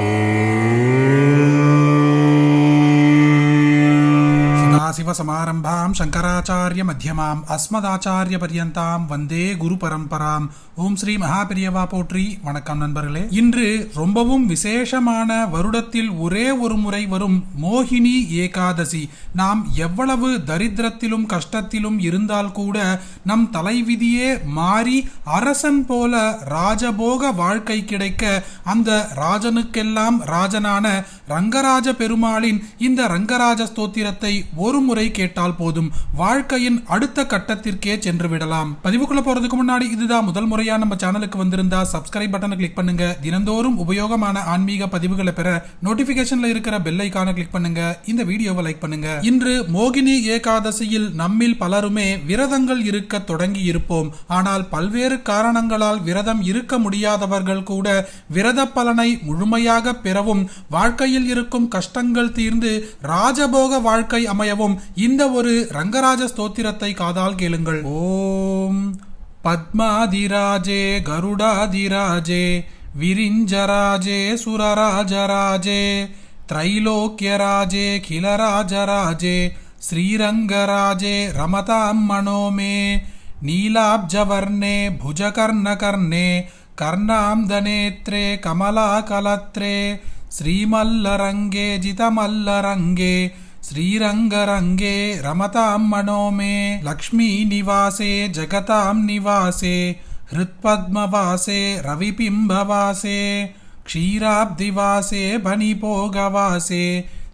Eh. Ginásimo. சதாசிவசமாரம்பாம் Shankaracharya மத்தியமாம் அஸ்மதாச்சாரிய பரியந்தாம் வந்தே குரு பரம்பராம் ஓம் ஸ்ரீ மகாபெரியவா போற்றி வணக்கம் நண்பர்களே. இன்று ரொம்பவும் விசேஷமான வருடத்தில் ஒரே ஒரு முறை வரும் மோகினி ஏகாதசி. நாம் எவ்வளவு தரித்திரத்திலும் கஷ்டத்திலும் இருந்தால் கூட நம் தலைவிதியே மாறி அரசன் போல ராஜபோக வாழ்க்கை கிடைக்க அந்த ராஜனுக்கெல்லாம் ராஜனான ரங்கராஜ பெருமாளின் இந்த ரங்கராஜ ஸ்தோத்திரத்தை ஒரு முறை கேட்டால் போதும். வாழ்க்கையின் அடுத்த கட்டத்திற்கே சென்று விடலாம். பதிவுக்குள்ள போறதுக்கு முன்னாடி இதுதான் முதல் முறையா நம்ம சேனலுக்கு வந்திருந்தா சப்ஸ்கிரைப் பட்டனை கிளிக் பண்ணுங்க. தினந்தோறும் உபயோகமான ஆன்மீக பதிவுகளை பெற நோட்டிபிகேஷன்ல இருக்கிற பெல் ஐக்கான கிளிக் பண்ணுங்க. இந்த வீடியோவை லைக் பண்ணுங்க. இன்று மோகினி ஏகாதசியில் நம்மில் பலருமே விரதங்கள் இருக்க தொடங்கி இருப்போம். ஆனால் பல்வேறு காரணங்களால் விரதம் இருக்க முடியாதவர்கள் கூட விரத பலனை முழுமையாக பெறவும் வாழ்க்கையில் இருக்கும் கஷ்டங்கள் தீர்ந்து ராஜபோக வாழ்க்கை அமையவும் இந்த ஒரு ரங்கராஜ ஸ்தோத்திரத்தை காதால் கேளுங்கள் ஓம் பத்மாதிராஜே கருடாதிராஜே விரிஞ்சராஜே சுரராஜராஜே त्रैलोक्यराजे खिलराजराजे श्रीरङ्गराजे रमतां मनो मे नीलाब्जवर्णे भुजकर्णकर्णे कर्णाम्दनेत्रे कमलाकलत्रे श्रीमल्लरङ्गे जितमल्लरङ्गे श्रीरङ्गरङ्गे रमतां मनो मे लक्ष्मीनिवासे जगतां निवासे हृत्पद्मवासे रविबिम्बवासे क्षीराब्दिवासे बनिपोगवासे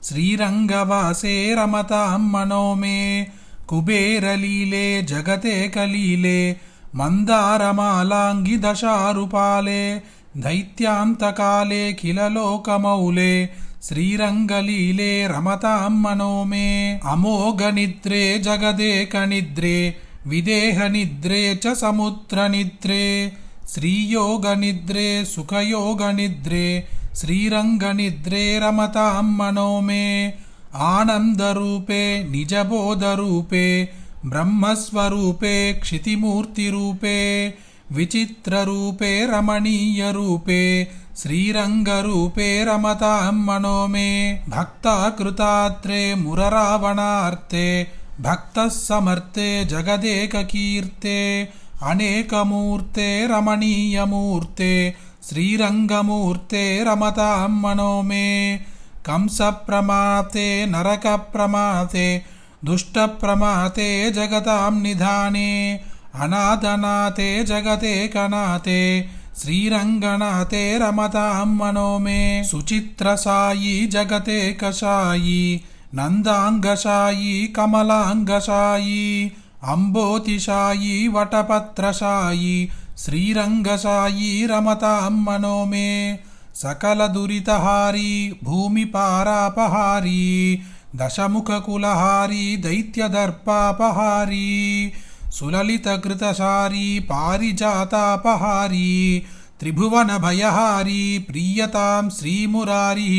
श्रीरङ्गवासे रमतां मनो मे कुबेरलीले जगते कलीले मन्दारमालाङ्गिदशारुपाले दैत्यान्तकाले किल लोकमौले श्रीरङ्गलीले रमतां मनो मे अमोघनिद्रे जगदेकनिद्रे विदेहनिद्रे च समुद्रनिद्रे श्रीयोगनिद्रे सुखयोगनिद्रे श्रीरङ्गनिद्रे रमतां मनो मे आनन्दरूपे निजबोधरूपे ब्रह्मस्वरूपे क्षितिमूर्तिरूपे विचित्ररूपे रमणीयरूपे श्रीरङ्गरूपे रमतां मनो मे भक्ताकृतात्रे मुररावणार्ते भक्तः समर्थे जगदेककीर्ते अनेकमूर्ते रमणीयमूर्ते श्रीरङ्गमूर्ते रमतां मनो मे कंसप्रमाते नरकप्रमाते दुष्टप्रमाते जगतां निधाने अनाथनाथे जगते कनाथे श्रीरङ्गनाथे रमतां मनो मे सुचित्रसायी जगते कषायी नन्दाङ्गशायी कमलाङ्गशायी अम्बोतिशायी वटपत्रशायी श्रीरङ्गशायी रमतां मनो मे सकलदुरितहारी भूमिपारापहारी दशमुखकुलहारी दैत्यदर्पापहारी सुललितकृतशारी पारिजातापहारी। திரிபுவனபயஹாரி பிரியதாம் ஸ்ரீமுராரி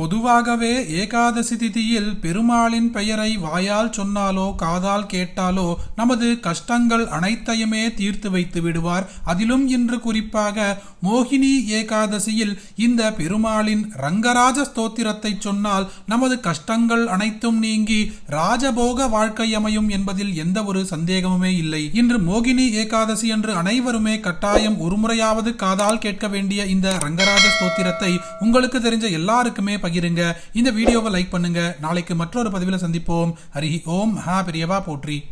பொதுவாகவே ஏகாதசி திதியில் பெருமாளின் பெயரை வாயால் சொன்னாலோ காதால் கேட்டாலோ நமது கஷ்டங்கள் அனைத்தையுமே தீர்த்து வைத்து விடுவார். அதிலும் இன்று குறிப்பாக மோகினி ஏகாதசியில் இந்த பெருமாளின் ரங்கராஜ ஸ்தோத்திரத்தை சொன்னால் நமது கஷ்டங்கள் அனைத்தும் நீங்கி ராஜபோக வாழ்க்கை அமையும் என்பதில் எந்த ஒரு சந்தேகமுமே இல்லை. இன்று மோகினி ஏகாதசி என்று அனைவருமே கட்டாயம் ஒருமுறையாவது காதால் கேட்க வேண்டிய இந்த ரங்கராஜ ஸ்தோத்திரத்தை உங்களுக்கு தெரிஞ்ச எல்லாருக்குமே பகிருங்க. இந்த வீடியோவை லைக் பண்ணுங்க. நாளைக்கு மற்றொரு பதிவில் சந்திப்போம். ஹரி ஓம். மகா பெரியவா போற்றி.